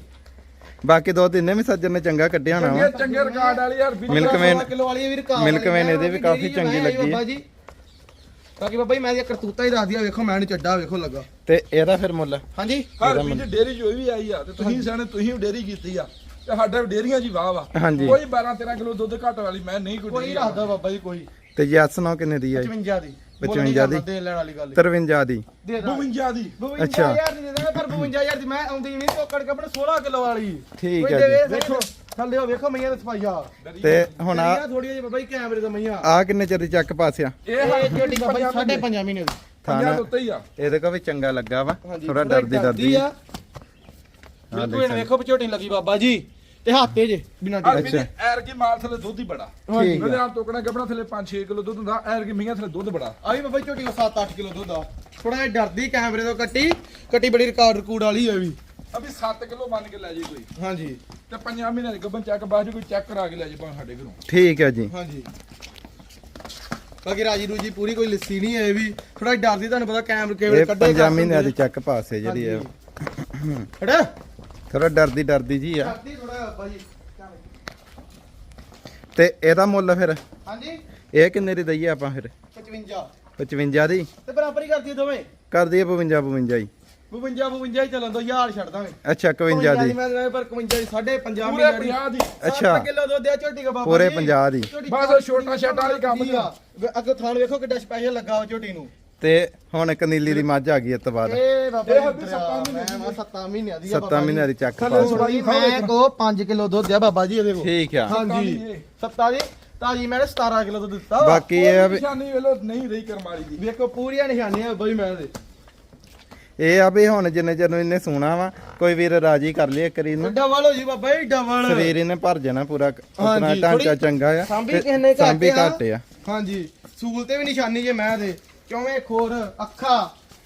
ਬਾਕੀ ਦੋ ਤਿੰਨੇ ਵੀ ਸੱਜਣ ਨੇ ਚੰਗਾ ਕੱਢਿਆ ਹੋਣਾ ਵਾ। ਇਹ ਚੰਗੇ ਰਿਕਾਰਡ ਵਾਲੀ ਯਾਰ ਵੀ ਮਿਲਕ ਵੇਨ ਕਿਲੋ ਵਾਲੀ ਵੀਰ ਘਾਹ ਮਿਲਕ ਵੇਨ ਇਹਦੇ ਵੀ ਕਾਫੀ ਚੰਗੀ ਲੱਗੀ ਹੈ। ਬਾਬਾ ਜੀ। ਬਾਕੀ ਬਾਬਾ ਜੀ ਮੈਂ ਇਹ ਕਰਤੂਤਾ ਹੀ ਦੱਸ ਦਿਆ ਵੇਖੋ ਮੈਂ ਇਹਨੂੰ ਚੱਡਾ ਵੇਖੋ ਲੱਗਾ। ਤੇ ਇਹਦਾ ਫਿਰ ਮੁੱਲ? ਹਾਂਜੀ? ਹਰ ਵੀ ਡੇਰੀ ਜੋ ਵੀ ਆਈ ਆ ਤੇ ਤੁਸੀਂ ਸਿਆਣੇ ਤੁਸੀਂ ਵੀ ਡੇਰੀ ਕੀਤੀ ਆ ਤੇ ਸਾਡੇ ਵੀ ਡੇਰੀਆਂ ਜੀ ਵਾਹ ਵਾ। ਹਾਂਜੀ। ਕੋਈ 12 13 ਕਿਲੋ ਦੁੱਧ ਘੱਟ ਵਾਲੀ ਮੈਂ ਨਹੀਂ ਕੋਈ ਕੋਈ ਡੇਰੀ ਰੱਖਦਾ ਬਾਬਾ ਜੀ ਕੋਈ। ਤੇ ਜੈਸ ਨੋ ਕਿੰਨੇ ਦੀ ਆਈ? 55 ਦੀ। 55 ਦੀ? ਦੇ ਲੈਣ ਵਾਲੀ ਗੱਲ 53 ਦੀ। ਦੇ ਦਾਂ। 52 ਦੀ 52000 ਦੀ ਦੇ ਦਾਂਗੇ ਪਰ 52000 ਦੀ ਮੈਂ ਆਉਂਦੀ ਨਹੀਂ ਤੋਕੜ ਕੇ ਆਪਣੇ 16 ਕਿਲੋ ਵਾਲੀ। ਠੀਕ ਕੋਈ ਹੈ ਦੇਵੇ ਜੀ। ਵੇਖੋ ਥੱਲੇ ਉਹ ਵੇਖੋ ਮਈਆਂ ਦਾ ਸਫਾਈਆ। ਤੇ ਹੁਣ ਆ ਥੋੜੀ ਜਿਹੀ ਬਾਬਾ ਜੀ ਕੈਮਰੇ ਦਾ ਮਈਆਂ। ਆ ਕਿੰਨੇ ਚਿਰ ਦੀ ਚੱਕ ਪਾਸਿਆ? ਇਹ ਇਹ ਝੋਟੀ ਬਾਬਾ ਜੀ ਸਾਢੇ ਪੰਜਾਂ ਮਹੀਨੇ ਦੀ। ਥਾਣਾ ਉੱਤੇ ਹੀ ਆ। ਇਹਦੇ ਕੋ ਵੀ ਚੰਗਾ ਲੱਗਾ ਵਾ ਥੋੜਾ ਡਰਦੀ ਡਰਦੀ ਆ। ਬਿਲਕੁਲ ਇਹਨੂੰ ਵੇਖੋ ਝੋਟੀ ਲੱਗੀ ਬਾਬਾ ਜੀ। ਤੇ ਹੱਥੇ ਜੇ ਬਿਨਾਂ ਡੀ ਵੀ ਐਰ ਕੀ ਮਾਲ ਥਲੇ ਦੁੱਧ ਹੀ ਬੜਾ। ਠੀਕ ਉਹਦੇ ਆ। ਨਾਲ ਟੋਕਣਾ ਗੱਬਣਾ ਥਲੇ 5-6 ਕਿਲੋ ਦੁੱਧ ਹੁੰਦਾ ਐਰ ਕੀ ਮੀਆਂ ਥਲੇ ਦੁੱਧ ਬੜਾ। ਆ ਵੀ ਬਾਬਾ ਜੀ ਝੋਟੀ 7-8 ਕਿਲੋ ਦੁੱਧ ਆ। ਥੋੜਾ ਜਿਹਾ ਡਰਦੀ ਕੈਮਰੇ ਤੋਂ ਕੱਟੀ। ਕੱਟੀ ਬੜੀ ਰਿਕਾਰਡ ਰਕੂਡ ਵਾਲੀ ਹੈ ਵੀ। ਅਭੀ 7 ਕਿਲੋ ਮੰਨ ਕੇ ਲੈ ਜੇ ਕੋਈ। ਹਾਂਜੀ। ਤੇ ਪੰਜਾਂ ਮਹੀਨੇ ਦੇ ਗੱਬਨ ਚੱਕ ਬਾਅਦ ਕੋਈ ਚੈੱਕ ਕਰਾ ਕੇ ਲੈ ਜੇ ਭਾਵੇਂ ਸਾਡੇ ਘਰੋਂ। ਠੀਕ ਹੈ ਜੀ। ਹਾਂਜੀ। ਬਾਕੀ ਰਾਜੀ ਰੂਜੀ ਪੂਰੀ ਕੋਈ ਲੱਸੀ ਨਹੀਂ ਹੈ ਵੀ। ਥੋੜਾ ਡਰਦੀ ਤੁਹਾਨੂੰ ਪਤਾ ਕੈਮਰੇ ਕੇਵਲ ਇਹ ਕੱਢੇ ਪੰਜਾਂ ਮਹੀਨਿਆਂ ਦੀ ਚੱਕ ਪਾਸੇ ਜਿਹੜੀ ਹੈ ਹੜਾ ਥੋੜਾ ਡਰਦੀ ਡਰਦੀ ਜੀ ਆ। ਡਰਦੀ ਥੋੜਾ ਬਾਬਾ ਜੀ ਤੇ ਇਹਦਾ ਮੁੱਲ ਫਿਰ? ਹਾਂਜੀ। ਇਹ ਕਿੰਨੇ ਦੀ ਦਈਏ ਆਪਾਂ ਫਿਰ? 55 55 ਦੀ? ਤੇ ਬਰਾਬਰ ਹੀ ਕਰਦੀ ਦੋਵੇਂ। ਕਰ ਦਈਏ 52 52 ਹੀ। 52 52 ਹੀ ਚੱਲਣ ਦੋ ਯਾਰ ਛੱਡ ਦਾਂਗੇ। ਅੱਛਾ 51 ਦੀ। ਮੈਂ ਦਿੰਦਾ ਪਰ 51 ਦੀ ਸਾਢੇ 50 ਪੂਰੇ ਮਹੀਨੇ 50 ਦੀ। ਅੱਛਾ। ਕਿਲੋ ਦੁੱਧ ਆ ਝੋਟੀ ਦਾ ਬਾਬਾ ਪੂਰੇ ਜੀ। 50 ਦੀ। ਬਸ ਛੋਟਾ ਛਾਟਾ ਵਾਲੀ ਕੰਮ ਆ। ਅੱਗੇ ਥਾਣ ਵੇਖੋ ਕਿੱਡਾ ਸਪੈਸ਼ਲ ਲੱਗਾ ਵਾ ਝੋਟੀ ਨੂੰ। ਤੇ ਹੁਣ ਇੱਕ ਨੀਲੀ ਦੀ ਮੱਝ ਆ ਗਈ ਇਸ ਤੋਂ ਬਾਅਦ ਇਹ ਬਾਬਾ ਇਹ ਜੀ ਹੱਬੀ ਸੱਤਾਂ ਮਹੀਨੇ ਮੈਂ 7 ਮਹੀਨਿਆਂ ਦੀ ਆ 7 ਮਹੀਨਿਆਂ ਦੀ ਚੱਕ ਥੋੜ੍ਹਾ ਮੈਂ ਕੋ 5 ਕਿਲੋ ਦੁੱਧ ਆ ਬਾਬਾ ਜੀ ਇਹਦੇ ਕੋਲ। ਠੀਕ ਆ। ਹਾਂਜੀ। ਇਹ। ਸੱਤਾ ਜੀ ਤਾਜੀ ਮੈਂ 17 ਕਿਲੋ ਦੁੱਧ ਦਿੱਤਾ। ਬਾਕੀ ਇਹ ਨਿਸ਼ਾਨੀ ਵੇਲੋ ਨਹੀਂ ਰਹੀ ਕਰਮਾਲੀ ਦੀ। ਵੇਖੋ ਪੂਰੀਆਂ ਨਿਸ਼ਾਨੀਆਂ ਬਾਈ ਮੈਂ ਦੇ ਇਹ ਆ ਵੀ ਹੁਣ ਜਿੰਨੇ ਚਿਰ ਨੂੰ ਇਹਨੇ ਸੋਣਾ ਵਾ ਕੋਈ ਵੀਰ ਰਾਜੀ ਕਰ ਲਿਆ ਕਰੀ ਨੂੰ ਡਬਲ ਹੋ ਜੀ ਬਾਬਾ ਜੀ ਡਬਲ ਸਰੀਰ ਇਹਨੇ ਭਰ ਜਾਣਾ ਪੂਰਾ ਆਪਣਾ ਢਾਂਚਾ ਚੰਗਾ ਆ। ਸਾਂਭੀ ਕਿਸੇ ਨੇ ਸਾਂਭੀ। ਘੱਟ ਆ। ਹਾਂਜੀ ਸੂਲ ਤੇ ਵੀ ਨਿਸ਼ਾਨੀ ਜੇ ਮੈਂ ਦੇ। ਕਿਵੇਂ ਖੋਰ ਅੱਖਾਂ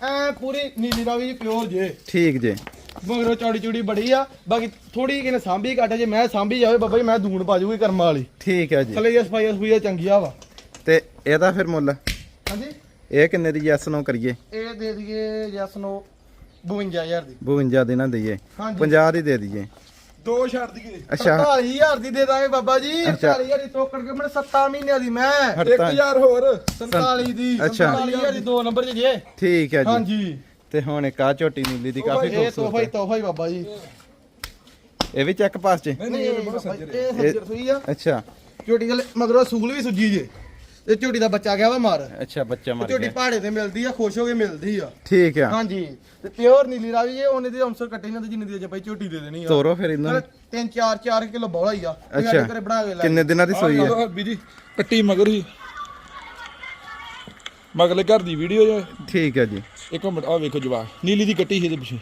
ਐ ਪੂਰੀ ਨੀਲੀ ਰਾਵੀ ਪਿਓਰ ਜੇ। ਠੀਕ ਜੇ। ਮਗਰੋਂ ਚੌੜੀ ਚੌੜੀ ਬੜੀ ਆ। ਬਾਕੀ ਥੋੜੀ ਕਿਨੇ ਸਾਂਭੀ ਘੱਟ ਜੇ ਮੈਂ ਸਾਂਭੀ ਜਾਵੇ ਬਾਬਾ ਜੀ ਮੈਂ ਦੂਣ ਪਾ ਜੂਗੀ ਕਰਮਾਂ ਵਾਲੀ। ਠੀਕ ਹੈ ਜੀ। ਥਲੇ ਜੇ ਸਫ਼ਾਈ ਸਫੂਈ ਚੰਗੀ ਆ ਵਾ। ਤੇ ਇਹਦਾ ਫਿਰ ਮੁੱਲ? ਹਾਂਜੀ? ਇਹ ਕਿੰਨੇ ਦੀ ਜੈਸ ਨੂੰ ਕਰੀਏ? ਇਹ ਦੇ ਦਈਏ ਜਸ ਨੂੰ 52000 ਦੀ। 52 ਦੀ ਨਾ ਦਈਏ। ਹਾਂਜੀ। 50 ਦੀ ਦੇ ਦਈਏ। ਦੋ ਛੱਡ ਦਈਏ ਅੱਛਾ। 47000 ਦੀ ਦੇ ਦਾਂਗੇ ਬਾਬਾ ਜੀ। ਅੱਛਾ। 47000 ਦੀ ਤੋਕੜ ਕੇ ਮੈਨੂੰ 7 ਮਹੀਨਿਆਂ ਦੀ ਮੈਂ। ਹਟਤਾ 1000 ਹੋਰ 47 ਦੀ। ਅੱਛਾ। 47000 ਦੀ ਦੋ ਨੰਬਰ 'ਚ ਜੇ। ਠੀਕ ਹੈ ਜੀ। ਹਾਂਜੀ। ਤੇ ਹੁਣ ਇੱਕ ਆ ਝੋਟੀ ਨੀਲੀ ਦੀ ਕਾਫੀ ਇਹ ਤੋਹਫਾ ਹੀ ਖੂਬਸੂਰਤ। ਤੋਹਫਾ ਹੀ ਬਾਬਾ ਜੀ। ਇਹ ਵੀ ਚੈੱਕ ਪਾਸ ਚ? ਨਹੀਂ ਨਹੀਂ ਇਹ ਬਹੁਤ ਸੱਜਰ। ਹੈ ਇਹ ਸੱਜਰ ਸੂਈ ਆ। ਅੱਛਾ। ਝੋਟੀ ਦੇ ਮਗਰੋਂ ਸੂਲ ਵੀ ਸੁੱਜੀ ਜੇ। ਤੇ ਝੋਟੀ ਦਾ ਬੱਚਾ ਗਿਆ ਵਾ ਮਾਰ। ਅੱਛਾ ਬੱਚਾ ਮਰ ਝੋਟੀ ਗਿਆ। ਪਹਾੜੇ ਤੇ ਮਿਲਦੀ ਆ ਖੁਸ਼ ਹੋ ਕੇ ਮਿਲਦੀ ਆ। ਠੀਕ ਆ। ਹਾਂਜੀ ਤੇ ਪਿਓਰ ਨੀਲੀ ਰਾਵੀ ਜੇ ਉਹਨੇ ਦੀ ਅੰਸਰ ਕੱਟੇ ਨਾ ਤੇ ਜਿੰਨੇ ਦੀ ਅਜੇ ਭਾਈ ਝੋਟੀ ਦੇ ਦੇਣੀ ਆ। ਤੋਰੋ ਫਿਰ ਇਹਨਾਂ ਨੂੰ। ਤਿੰਨ ਚਾਰ ਚਾਰ ਕਿਲੋ ਬੋਲਾ ਹੀ ਆ। ਤੇ ਅੱਛਾ। ਸਾਡੇ ਘਰੇ ਬਣਾ ਕੇ ਲੈ। ਕਿੰਨੇ ਦਿਨਾਂ ਦੀ ਸੋਈ ਹੈ ਬੀਜੀ ਕੱਟੀ ਮਗਰ ਹੀ ਮਗਲੇ ਘਰ ਦੀ ਵੀਡੀਓ ਜੇ ਠੀਕ ਹੈ ਜੀ। ਇੱਕ ਮਿੰਟ ਆ ਵੇਖੋ ਜਵਾਬ ਨੀਲੀ ਦੀ ਕੱਟੀ ਸੀ ਇਹਦੇ ਪਿੱਛੇ।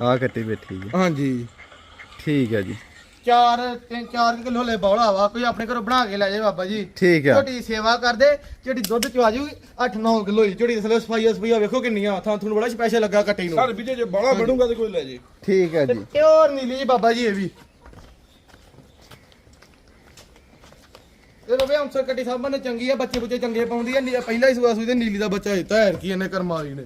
ਆ ਕੱਟੀ ਬੈਠੀ ਹੈ ਹਾਂਜੀ। ਠੀਕ ਹੈ ਜੀ। ਚਾਰ ਤਿੰਨ ਚਾਰ ਕਿਲੋ ਲੈ ਬੋਲਾ ਵਾ ਕੋਈ ਆਪਣੇ ਘਰੋਂ ਬਣਾ ਕੇ ਲੈ ਜਾਏ ਬਾਬਾ ਜੀ। ਠੀਕ ਆ। ਝੋਟੀ ਸੇਵਾ ਕਰਦੇ ਝੋਟੀ ਦੁੱਧ ਚ ਆ ਜੂਗੀ 8-9 ਕਿਲੋ ਹੀ ਝੋਟੀ ਥਲੇ ਸਫਾਈਆ ਸਫਾਈਆ ਵੇਖੋ ਕਿੰਨੀਆਂ ਥਾਂ ਤੁਹਾਨੂੰ ਬੜਾ ਸਪੈਸ਼ਲ ਲੱਗਾ ਕੱਟੀ ਨੂੰ। ਘਰ ਵੀਜੇ ਜੇ ਬਾਲਾ ਵੜੂਗਾ ਤੇ ਕੋਈ ਲੈ ਜੇ ਠੀਕ ਹੈ ਤੇ ਜੀ ਪਿਓਰ ਨੀਲੀ ਜੀ ਬਾਬਾ ਜੀ ਇਹ ਵੀ। ਇਹ ਰੋਵੇ ਅੰਸਰ ਕੱਟੀ ਸਭ ਨੇ ਚੰਗੀ ਆ ਬੱਚੇ ਬੁੱਚੇ ਚੰਗੇ ਪਾਉਂਦੀ ਆ ਨੀ- ਪਹਿਲਾ ਹੀ ਸੂਆ ਸੂਈ ਤੇ ਨੀਲੀ ਦਾ ਬੱਚਾ ਦਿੱਤਾ ਹੈ ਕੀ ਇਹਨੇ ਕਰਮਾਲੀ ਨੇ।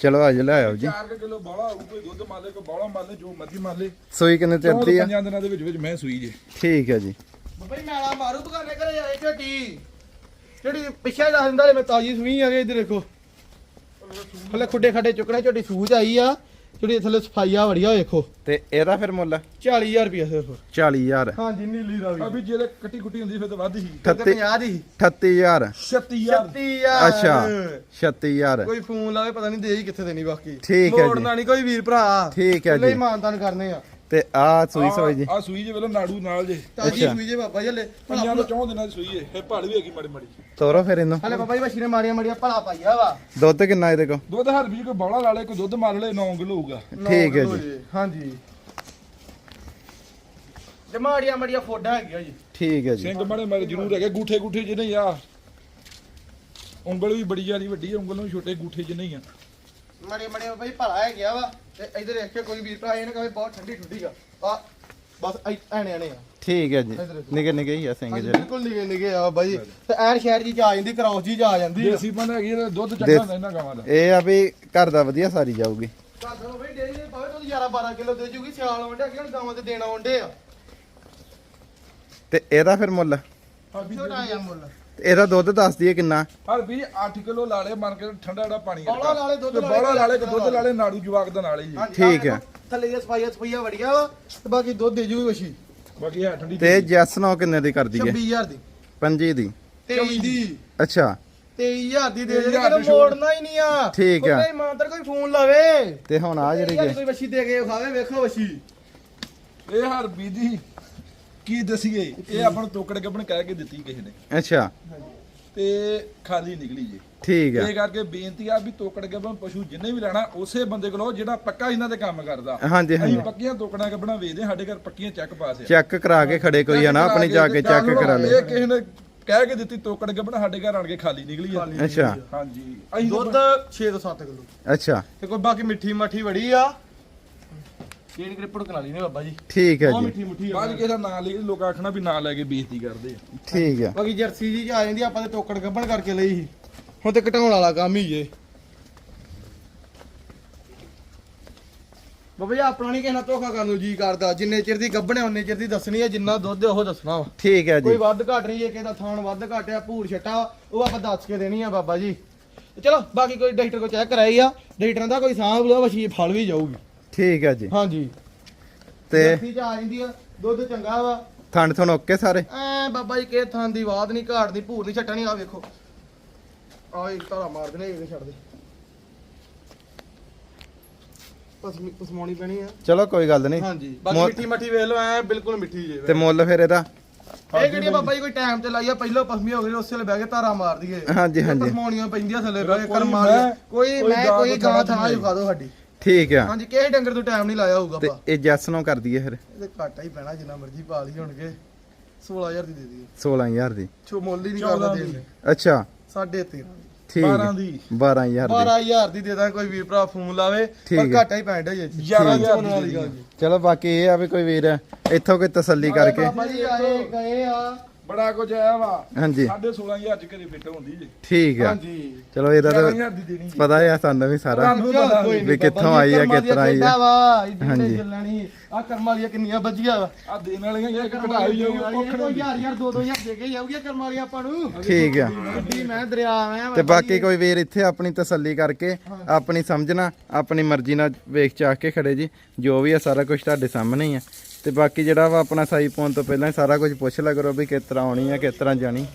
ਚਲੋ ਅੱਜ ਲੈ ਆਓ ਜੀ। 4 ਕਿਲੋ ਬਾਲਾ ਆਊ ਕੋਈ ਦੁੱਧ ਮਾਲੇ ਕੋਈ ਬਾਲਾ ਮਾਲੇ ਜੋ ਮਰਜ਼ੀ ਮਾਲੇ। ਸੂਈ ਕਿੰਨੇ ਚਿਰ ਦੀ ਆ? ਪੰਜਾਂ ਦਿਨਾਂ ਦੇ ਵਿੱਚ ਵਿੱਚ ਮੈਂ ਸੂਈ ਜੇ। ਠੀਕ ਹੈ ਜੀ। ਬਾਬਾ ਜੀ ਮੈਲਾ ਮਾਰੂ ਬਗਾਨੇ ਘਰੇ ਜਾਏ ਝੋਟੀ। ਜਿਹੜੀ ਪਿੱਛੇ ਦੱਸ ਦਿੰਦਾ ਮੈਂ ਤਾਜੀ ਸੂਈ ਆ ਗਈ ਇੱਧਰ ਦੇਖੋ। ਹਲੇ ਖੁੱਡੇ ਖੱਡੇ ਚੁੱਕਣੇ ਝੋਟੀ ਸੂਝ ਆਈ ਆ। ਜਿਹੜੀ ਥੱਲੇ ਸਫਾਈਆ ਵੜੀਆ ਵੇਖੋ। ਤੇ ਇਹਦਾ ਫਿਰ ਮੁੱਲ? 40000 ਰੁਪਏ ਸਿਰਫ 40000 ਹਾਂਜੀ ਨੀਲੀ ਦਾ ਵੀ। ਅਭੀ ਜੇ ਕੱਟੀ ਕੁੱਟੀ ਹੁੰਦੀ ਫਿਰ ਤਾਂ ਵੱਧ ਹੀ। ਤੇ 38 50 ਦੀ। 38000 36000 36000 ਅੱਛਾ 36000 ਕੋਈ ਫੋਨ ਲਾਵੇ ਪਤਾ ਨਹੀਂ ਦੇ ਹੀ ਕਿੱਥੇ ਦੇਣੀ ਬਾਕੀ। ਠੀਕ ਹੈ ਜੀ। ਮੋੜਨਾ ਨਹੀਂ ਕੋਈ ਵੀਰ ਭਰਾ। ਠੀਕ ਹੈ ਜੀ। ਮਾਨਤਾਨ ਕਰਨੇ ਆ। ਤੇ ਆ ਸੂਈ ਸੋਈ ਜੀ। ਆ ਸੂਈ ਜੇ ਵੇਲੇ ਨਾੜੂ ਨਾਲ ਜੇ। ਤਾਜੀ ਅੱਛਾ। ਸੂਈ ਜੇ ਬਾਬਾ ਜੀ ਹਲੇ ਪੰਜਾਂ ਤੋਂ ਚੌਂ ਦਿਨਾਂ ਦੀ ਸੂਈ ਏ ਇਹ ਭਾਲ ਵੀ ਹੈਗੀ ਮਾੜੀ ਮਾੜੀ। ਤੋਰੋ ਫਿਰ ਇਹਨੂੰ। ਹਲੇ ਬਾਬਾ ਜੀ ਬੱਛੀ ਨੇ ਮਾਰੀਆਂ ਮਾਰੀਆਂ ਭਲਾ ਪਾਈਆ ਵਾ। ਦੁੱਧ ਕਿੰਨਾ ਇਹਦੇ ਕੋ ਦੁੱਧ ਹਰ ਵੀ ਕੋਈ ਬੌਲਾ ਲਾ ਲੇ ਕੋਈ ਦੁੱਧ ਮਾਰ ਲੇ 9 ਕਿਲੋ ਹੋਊਗਾ। ਠੀਕ ਹੈ ਜੀ। ਹਾਂਜੀ। ਤੇ ਮਾੜੀਆਂ ਮਾੜੀਆਂ ਫੋਡਾ ਹੈਗੀਆਂ ਜੀ। ਠੀਕ ਹੈ ਜੀ। ਸਿੰਘ ਮਾੜੇ ਮਾੜੇ ਜ਼ਰੂਰ ਹੈਗੇ ਗੂਠੇ ਗੂਠੇ ਜਿਹੇ ਨਹੀਂ ਆ। ਉਂਗਲ ਵੀ ਬੜੀ ਜਿਆਦੀ ਵੱਡੀ ਆ ਉਂਗਲ ਨੂੰ ਛੋਟੇ ਗੂਠੇ ਜਿਹੇ ਨਹੀਂ ਆ। ਮਾੜੀਆਂ ਬਾਬਾ ਜੀ ਭਲਾ ਹੈਗਿਆ ਵਾ ਤੇ ਇਧਰ ਦੇਖ ਕੇ ਕੋਈ ਵੀਰ ਭਰਾ ਇਹਨੇ ਕਹੇ ਬਹੁਤ ਠੰਡੀ ਠੁੱਡੀ ਆ ਆ ਬਸ ਐਣੇ ਐਣੇ ਆ। ਠੀਕ ਹੈ ਜੀ। ਨਿੱਕੇ ਨਿੱਕੇ ਹੀ ਆ ਸਿੰਘ ਜਿਹੜੇ ਬਿਲਕੁਲ ਨਿਗੇ ਨਿਗੇ ਆ ਬਾਈ। ਤੇ ਐਨ ਸ਼ਹਿਰ ਜੀ ਚ ਆ ਜਾਂਦੀ ਕ੍ਰਾਸ ਜੀ ਚ ਆ। ਜਾਂਦੀ ਦੇਸੀ ਮਨ ਹੈਗੀ ਇਹਦਾ ਦੁੱਧ ਚੰਗਾ ਹੁੰਦਾ ਇਹਨਾਂ ਗਾਵਾਂ ਦਾ। ਇਹ ਆ ਵੀ ਘਰ ਦਾ ਵਧੀਆ ਸਾਰੀ ਜਾਊਗੀ। ਘਰ ਬਈ ਡੇਰੀ ਦੇ ਭਾਵੇਂ ਤੁਸੀਂ 11 12 ਕਿਲੋ ਦੇ ਜੂਗੀ ਸਿਆਲ ਆਉਂਦੇ ਕਿ ਹੁਣ ਗਾਵਾਂ ਤੇ ਦੇਣਾ ਆਉਂਦੇ ਆ। ਤੇ ਇਹਦਾ ਫਿਰ ਮੁੱਲ? ਛੋਟਾ ਜਿਹਾ ਮੁੱਲ। ਇਹਦਾ ਦੁੱਧ ਦੱਸ ਦਈਏ ਕਿੰਨਾ? ਹਰ ਵੀ 8 ਕਿਲੋ ਲਾ ਲੇ ਮਨ ਕੇ ਠੰਡਾ ਜਿਹੜਾ ਪਾਣੀ ਬੌਲਾ ਲਾ ਲੇ, ਦੁੱਧ ਲਾ ਲੇ, ਬੌਲਾ ਲਾ ਲੇ ਦੁੱਧ ਲਾ ਲੇ ਨਾੜੂ ਜਵਾਕ ਦਾ ਨਾਲ ਹੀ। ਠੀਕ ਹੈ। ਥੱਲੇ ਜੇ ਸਫਾਈਆ ਸਫਾਈਆ ਵੜੀਆ ਵਾ ਤੇ ਬਾਕੀ ਦੁੱਧ ਦੇ ਜੂਗੀ ਵਸ਼ੀ ਬਾਕੀ ਹੈ ਠੰਡੀ ਤੇ ਜੈਸ ਨੋ ਕਿੰਨੇ ਦੀ ਕਰ ਦਈਏ 26000 ਦੀ। ਪੰਜੀ ਦੀ। 23 ਦੀ। ਅੱਛਾ। 23000 ਦੀ ਦੇ ਦੇ 23,000 ਕਿ। ਮੋੜਨਾ ਹੀ ਨਹੀਂ ਆ। ਠੀਕ ਆ। ਕੋਈ ਮਾਂਤਰ ਕੋਈ ਫੋਨ ਲਾਵੇ। ਤੇ ਹੁਣ ਆ ਜਿਹੜੀ ਕੋਈ ਵਸ਼ੀ ਦੇ ਕੇ ਖਾਵੇ ਵੇਖੋ ਵਸ਼ੀ ਇਹ ਹਰ ਬੀਦੀ ਕੀ ਦਸੀਏ ਇਹ ਆਪਾਂ ਨੂੰ ਤੋਕੜ ਗੱਬਣ ਕਹਿ ਕੇ ਦਿੱਤੀ ਕਿਸੇ ਨੇ। ਅੱਛਾ। ਤੇ ਖਾਲੀ ਨਿਕਲੀ ਜੇ। ਠੀਕ ਆ। ਇਹ ਕਰਕੇ ਬੇਨਤੀ ਆ ਵੀ ਤੋਕੜ ਗੱਬਣ ਪਸ਼ੂ ਜਿੰਨੇ ਵੀ ਲੈਣਾ ਉਸੇ ਬੰਦੇ ਕੋਲੋਂ ਜਿਹੜਾ ਪੱਕਾ ਇਹਨਾਂ ਦੇ ਕੰਮ ਕਰਦਾ। ਹਾਂਜੀ ਅਸੀਂ ਹਾਂਜੀ ਪੱਕੀਆਂ ਤੋਕੜਾਂ ਗੱਬਣਾ ਵੇਚਦੇ ਹਾਂ, ਸਾਡੇ ਘਰ ਪੱਕੀਆਂ ਚੈੱਕ ਪਾਸ ਆ ਚੈੱਕ ਕਰਾ ਕੇ ਖੜੇ ਕੋਈ ਆ ਨਾ ਆਪਣੀ ਜਾ ਕੇ ਚੈੱਕ ਕਰਾ ਇਹ ਲੈ ਕਿਸੇ ਨੇ ਕਹਿ ਕੇ ਦਿੱਤੀ ਤੋਕੜ ਗੱਬਣਾ ਸਾਡੇ ਘਰ ਆਣ ਕੇ ਖਾਲੀ ਨਿਕਲੀ ਆ। ਅੱਛਾ। ਹਾਂਜੀ। ਅਸੀਂ ਦੁੱਧ ਤਾਂ 6 ਤੋਂ 7 ਕਿਲੋ। ਅੱਛਾ। ਤੇ ਕੋਈ ਬਾਕੀ ਮਿੱਠੀ ਮੱਠੀ ਬੜੀ ਆ? ਕਿਹੜੀ ਕ੍ਰਿਪਟ ਕਰਾ ਲਈ ਨੇ ਬਾਬਾ ਜੀ। ਠੀਕ ਹੈ ਬਹੁਤ ਜੀ। ਮਿੱਠੀ ਮੁੱਠੀ ਆ। ਬਾਅਦ 'ਚ ਕਿਸੇ ਦਾ ਨਾਂ ਲਈ ਲੋਕ ਆਖਣਾ ਵੀ ਨਾਂ ਲੈ ਕੇ ਬੇਇੱਜ਼ਤੀ ਕਰਦੇ ਆ। ਠੀਕ ਆ ਬਾਕੀ ਜਰਸੀ ਜੀ ਚ ਆ ਜਾਂਦੀ ਆਪਾਂ ਤੇ ਟੋਕੜ ਗੱਭਣ ਕਰਕੇ ਲਈ ਸੀ। ਹੁਣ ਤੇ ਘਟਾਉਣ ਵਾਲਾ ਕੰਮ ਹੀ ਜੇ। ਬਾਬਾ ਜੀ ਆਪਣਾ ਨਹੀਂ ਕਿਸੇ ਨਾਲ ਧੋਖਾ ਕਰਨ ਨੂੰ ਜੀ ਕਰਦਾ। ਜਿੰਨੇ ਚਿਰ ਦੀ ਗੱਭਣ ਹੈ ਉਨੇ ਚਿਰ ਦੀ ਦੱਸਣੀ ਹੈ ਜਿੰਨਾ ਦੁੱਧ ਹੈ ਉਹ ਦੱਸਣਾ ਵਾ। ਠੀਕ ਹੈ ਕੋਈ ਜੀ ਵੱਧ ਘਟ ਨਹੀਂ ਜੇ ਕਿਸੇ ਦਾ ਥਾਣ ਵੱਧ ਘਟ ਆ ਭੂਰ ਛੱਟਾ ਉਹ ਆਪਾਂ ਦੱਸ ਕੇ ਦੇਣੀ ਆ ਬਾਬਾ ਜੀ। ਤੇ ਚਲੋ ਬਾਕੀ ਕੋਈ ਡਾਕਟਰ ਕੋ ਚੈੱਕ ਕਰਾਈ ਆ। ਡਾਕਟਰਾਂ ਦਾ ਕੋਈ ਸਾਂਭ ਲਓ ਵਸ਼ੀ ਫਲ ਵੀ ਜਾਊਗੀ। ਠੀਕ ਹੈ ਜੀ। ਹਾਂਜੀ। ਤੇ ਜਰਸੀ ਚ ਆ ਜਾਂਦੀ ਆ ਦੁੱਧ ਚੰਗਾ ਵਾ। ਥਣ ਥਣ ਓਕੇ ਸਾਰੇ? ਐ ਬਾਬਾ ਜੀ ਕੇ ਥਾਂ ਦੀ ਬਾਤ ਨਹੀਂ ਘਾਟ ਦੀ ਭੂਰ ਨਹੀਂ ਛੱਟਾ ਨਹੀਂ ਆ ਵੇਖੋ। ਆ ਇੱਕ ਤਾਰਾ ਮਾਰ ਦੇਣੇ ਇਹ ਛੱਡ ਦੇ। ਪਸਮੀ ਪਸਮਾਉਣੀ ਪੈਣੀ ਆ। ਚਲੋ ਕੋਈ ਗੱਲ ਨਹੀਂ। ਹਾਂਜੀ। ਬਾਕੀ ਮਿੱਠੀ ਮੱਠੀ ਵੇਖ ਲਓ ਐ ਬਿਲਕੁਲ ਮਿੱਠੀ ਜੇ। ਤੇ ਮੁੱਲ ਫਿਰ ਇਹਦਾ? ਇਹ ਕਿਹੜੀ ਬਾਬਾ ਜੀ ਕੋਈ ਟਾਈਮ ਤੇ ਲਾਈਆ ਪਹਿਲਾਂ ਪਸਮੀ ਹੋ ਗਈ ਉਸੇ ਵੇਲੇ ਬਹਿ ਕੇ ਧਾਰਾ ਮਾਰ ਦਈਏ। ਹਾਂਜੀ ਹਾਂਜੀ। ਪਸਮਾਉਣੀਆਂ ਪੈਂਦੀਆਂ ਥੱਲੇ ਮੇਰਾ ਬਹਿ ਕੇ ਕੋਈ ਕਰਮਾਂ ਮੈਂ- ਕੋਈ ਮੈਂ ਗਾਂ ਕੋਈ ਥਾਂ ਚੁਕਾ ਦਿਓ ਸਾਡੀ। ਠੀਕ ਆ। ਹਾਂਜੀ ਕਿਸੇ ਡੰਗਰ ਤੋਂ ਟਾਈਮ ਨਹੀਂ ਲਾਇਆ ਹੋਊਗਾ ਤੇ ਆਪਾਂ। ਇਹ ਜੈਸ ਨੂੰ ਕਰ ਦਈਏ ਫਿਰ। ਇਹਦੇ ਘਾਟਾ ਹੀ ਪੈਣਾ ਜਿੰਨਾ ਮਰਜ਼ੀ ਪਾ ਲਈ ਹੋਣਗੇ। 16000 ਦੀ ਦੇ ਦਈਏ। 16000 ਦੀ। ਛੋ ਮੁੱਲ ਹੀ ਨਹੀਂ 14 ਕਰਦਾ ਦੀ। ਦੇਣ ਅੱਛਾ। ਸਾਢੇ 13 ਠੀਕ 12 ਦੀ। 12000 ਦੀ। 12000 ਦੀ ਦੇ ਦਾਂ ਕੋਈ ਵੀਰ ਭਰਾ ਫੋਨ ਲਾਵੇ। ਪਰ। ਘਾਟਾ ਹੀ ਪੈਂਦਾ ਜੀ 11000 ਦੀ ਵਾਲੀ ਗੱਲ ਜੀ। ਚਲੋ ਬਾਕੀ ਇਹ ਆ ਵੀ ਕੋਈ ਵੀਰ ਇੱਥੋਂ ਕੋਈ ਤਸੱਲੀ ਕਰਕੇ। ਬਾਬਾ ਜੀ ਆਏ ਗਏ ਆ। ਬੜਾ ਕੁਝ ਆਇਆ ਵਾ। ਹਾਂਜੀ। 16500 ਚ ਘਰੇ ਫਿੱਟ ਹੁੰਦੀ ਜੇ। ਠੀਕ ਆ। ਹਾਂਜੀ। ਚਲੋ ਇਹਦਾ ਤਾਂ 11000 ਦੀ ਦੇਣੀ ਜੀ। ਪਤਾ ਆ ਸਾਨੂੰ ਵੀ ਸਾਰਾ। ਵੀ ਨੀ ਕਿੱਥੋਂ ਆਈ ਆ, ਕਿਸ ਤਰ੍ਹਾਂ ਆਈ ਆ। ਹਾਂਜੀ। ਚੱਲਣੀ ਆ ਕਰਮਾਂ ਦੀਆਂ ਕਿੰਨੀਆਂ ਵੱਜੀਆਂ ਵਾ। ਆ ਦੇਣ ਵਾਲੀਆਂ ਇਹ ਘਟਾਈ ਜਾਊਗੀ ਕੁੱਖ ਕੋਈ ਨਹੀਂ ਯਾਰ ਯਾਰ ਦੋ। ਦੋ ਹਜ਼ਾਰ ਦੇ ਕੇ ਜਾਊਗੀ ਕਰਮਾਂ ਵਾਲੀਆਂ ਆਪਾਂ ਨੂੰ। ਠੀਕ ਆ। ਗੱਡੀ ਮੈਂ ਦਰਿਆ ਆਇਆ ਤੇ ਬਾਕੀ ਕੋਈ ਵੀਰ ਇੱਥੇ ਆਪਣੀ ਤਸੱਲੀ ਕਰਕੇ ਆਪਣੀ ਸਮਝਣਾ ਆਪਣੀ ਮਰਜ਼ੀ ਨਾਲ ਵੇਖ ਚਾਹ ਕੇ ਖੜੇ ਜੀ। ਜੋ ਵੀ ਆ ਸਾਰਾ ਕੁਝ ਤੁਹਾਡੇ ਸਾਹਮਣੇ ਹੀ ਆ। ਤੇ ਬਾਕੀ ਜਿਹੜਾ ਵਾ ਆਪਣਾ ਸਾਈ ਪਾਉਣ ਤੋਂ ਪਹਿਲਾਂ ਹੀ ਸਾਰਾ ਕੁਝ ਪੁੱਛ ਲਿਆ ਕਰੋ ਵੀ ਕਿਸ ਤਰ੍ਹਾਂ ਆਉਣੀ ਆ, ਕਿਸ ਤਰ੍ਹਾਂ ਜਾਣੀ।